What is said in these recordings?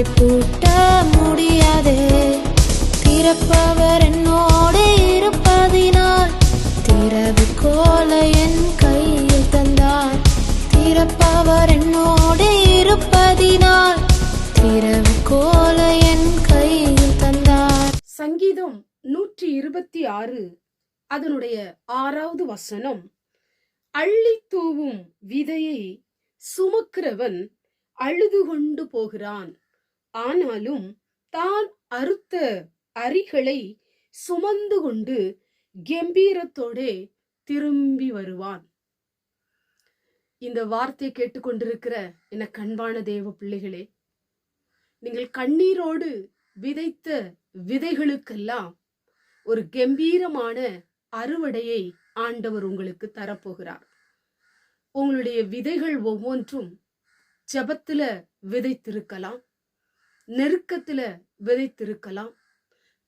வாசலை பூட்ட முடியாதே. திறப்பவர் என்னோடு இருப்பதினால் திறவுகோல என் கையில் தந்தார். திறப்பவர் என்னோடு இருப்பதினால் திறவுகோல என் கையில் தந்தார். சங்கீதம் நூற்றி இருபத்தி ஆறு அதனுடைய ஆறாவது வசனம். அள்ளி தூவும் விதையை சுமக்கிறவன் அழுது கொண்டு போகிறான். ஆனாலும் தான் அறுத்த அரிகளை சுமந்து கொண்டு கம்பீரத்தோடே திரும்பி வருவான். இந்த வார்த்தையை கேட்டுக்கொண்டிருக்கிற என கண்பான தேவ பிள்ளைகளே நீங்கள் கண்ணீரோடு விதைத்த விதைகளுக்கெல்லாம் ஒரு கம்பீரமான அறுவடையை ஆண்டவர் உங்களுக்கு தரப்போகிறார். உங்களுடைய விதைகள் ஒவ்வொன்றும் ஜெபத்துல விதைத்திருக்கலாம். நெருக்கத்துல விதைத்திருக்கலாம்.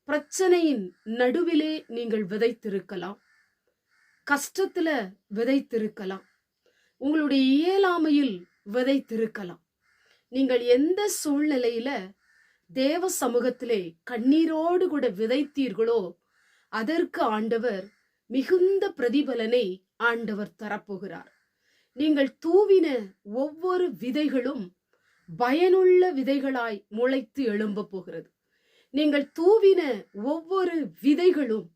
பிரச்சனையின் நடுவிலே நீங்கள் விதைத்திருக்கலாம். கஷ்டத்துல விதைத்திருக்கலாம். உங்களுடைய இயலாமையில் விதைத்திருக்கலாம். நீங்கள் எந்த சூழ்நிலையில தேவ சமூகத்திலே கண்ணீரோடு கூட விதைத்தீர்களோ அதற்கு ஆண்டவர் மிகுந்த பிரதிபலனை ஆண்டவர் தரப்போகிறார். நீங்கள் தூவின ஒவ்வொரு விதைகளும் பயனுள்ள விதைகளாய் முளைத்து எழும்ப போகிறது. நீங்கள் தூவின ஒவ்வொரு விதைகளும்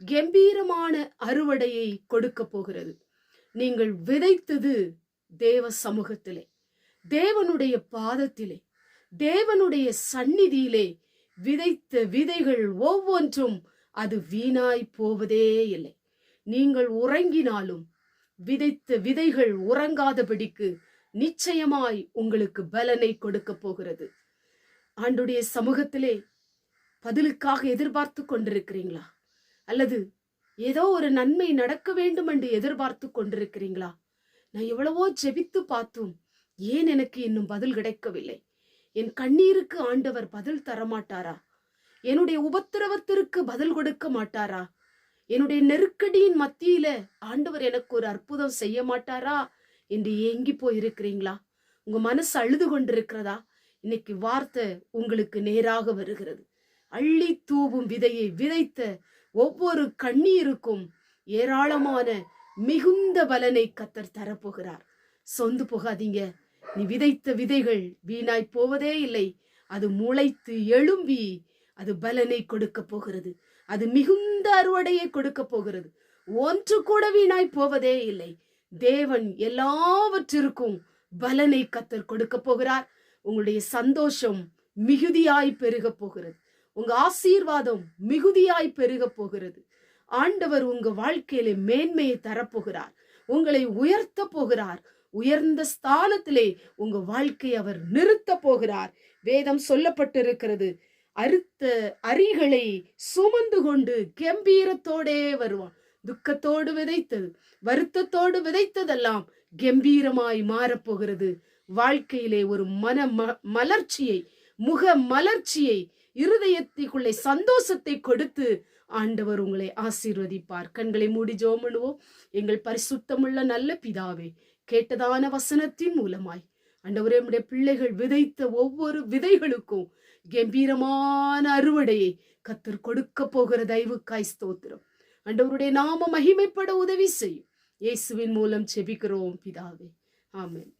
கம்பீரமான அறுவடையை கொடுக்க போகிறது. நீங்கள் விதைத்தது தேவ சமூகத்திலே தேவனுடைய பாதத்திலே தேவனுடைய சந்நிதியிலே விதைத்த விதைகள் ஒவ்வொன்றும் அது வீணாய் போவதே இல்லை. நீங்கள் உறங்கினாலும் விதைத்த விதைகள் உறங்காதபடிக்கு நிச்சயமாய் உங்களுக்கு பலனை கொடுக்க போகிறது. ஆண்டுடைய சமூகத்திலே பதிலுக்காக எதிர்பார்த்து கொண்டிருக்கிறீங்களா? அல்லது ஏதோ ஒரு நன்மை நடக்க வேண்டும் என்று எதிர்பார்த்து கொண்டிருக்கிறீங்களா? நான் எவ்வளவோ ஜெபித்து பார்த்தும் ஏன் எனக்கு இன்னும் பதில் கிடைக்கவில்லை? என் கண்ணீருக்கு ஆண்டவர் பதில் தரமாட்டாரா? என்னுடைய உபத்திரவத்திற்கு பதில் கொடுக்க மாட்டாரா? என்னுடைய நெருக்கடியின் மத்தியில ஆண்டவர் எனக்கு ஒரு அற்புதம் செய்ய மாட்டாரா? என்று ஏங்கி போய் இருக்கிறீங்களா உங்க மனசு அழுது கொண்டிருக்கிறதா இன்னைக்கு வார்த்தை உங்களுக்கு நேராக வருகிறது. அள்ளி தூவும் விதையை விதைத்த ஒவ்வொரு கண்ணீருக்கும் ஏராளமான மிகுந்த பலனை கத்தர் தரப்போகிறார். சொந்து போகாதீங்க. நீ விதைத்த விதைகள் வீணாய் போவதே இல்லை. அது முளைத்து எழும்பி அது பலனை கொடுக்க போகிறது. அது மிகுந்த அறுவடையை கொடுக்க போகிறது. ஒன்று கூட வீணாய் போவதே இல்லை. தேவன் எல்லாவற்றிற்கும் பலனை கத்தர் கொடுக்க போகிறார். உங்களுடைய சந்தோஷம் மிகுதியாய் பெருக போகிறது. உங்க ஆசீர்வாதம் மிகுதியாய் பெருக போகிறது. ஆண்டவர் உங்க வாழ்க்கையில மேன்மையை தரப்போகிறார் உங்களை உயர்த்த போகிறார். உயர்ந்த ஸ்தானத்திலே உங்க வாழ்க்கையை அவர் நிறுத்த போகிறார். வேதம் சொல்லப்பட்டிருக்கிறது அறுத்த அரிகளை சுமந்து கொண்டு கம்பீரத்தோடே வருவான். துக்கத்தோடு விதைத்தது வருத்தத்தோடு விதைத்ததெல்லாம் கம்பீரமாய் மாறப்போகிறது. வாழ்க்கையிலே ஒரு மன ம- மலர்ச்சியை முக மலர்ச்சியை இருதயத்திற்குள்ளே சந்தோஷத்தை கொடுத்து ஆண்டவர் உங்களை ஆசீர்வதிப்பார். கண்களை மூடி ஜெபம் எங்கள் பரிசுத்தமுள்ள நல்ல பிதாவே கேட்டதான வசனத்தின் மூலமாய் ஆண்டவரே நம்முடைய பிள்ளைகள் விதைத்த ஒவ்வொரு விதைகளுக்கும் கம்பீரமான அறுவடையை கத்தர் கொடுக்க போகிற தயவுக்காய் ஸ்தோத்திரம். அண்டவருடைய நாம மகிமைப்பட உதவி செய்யும். இயேசுவின் மூலம் செபிக்கிறோம் பிதாவே. ஆமேன்.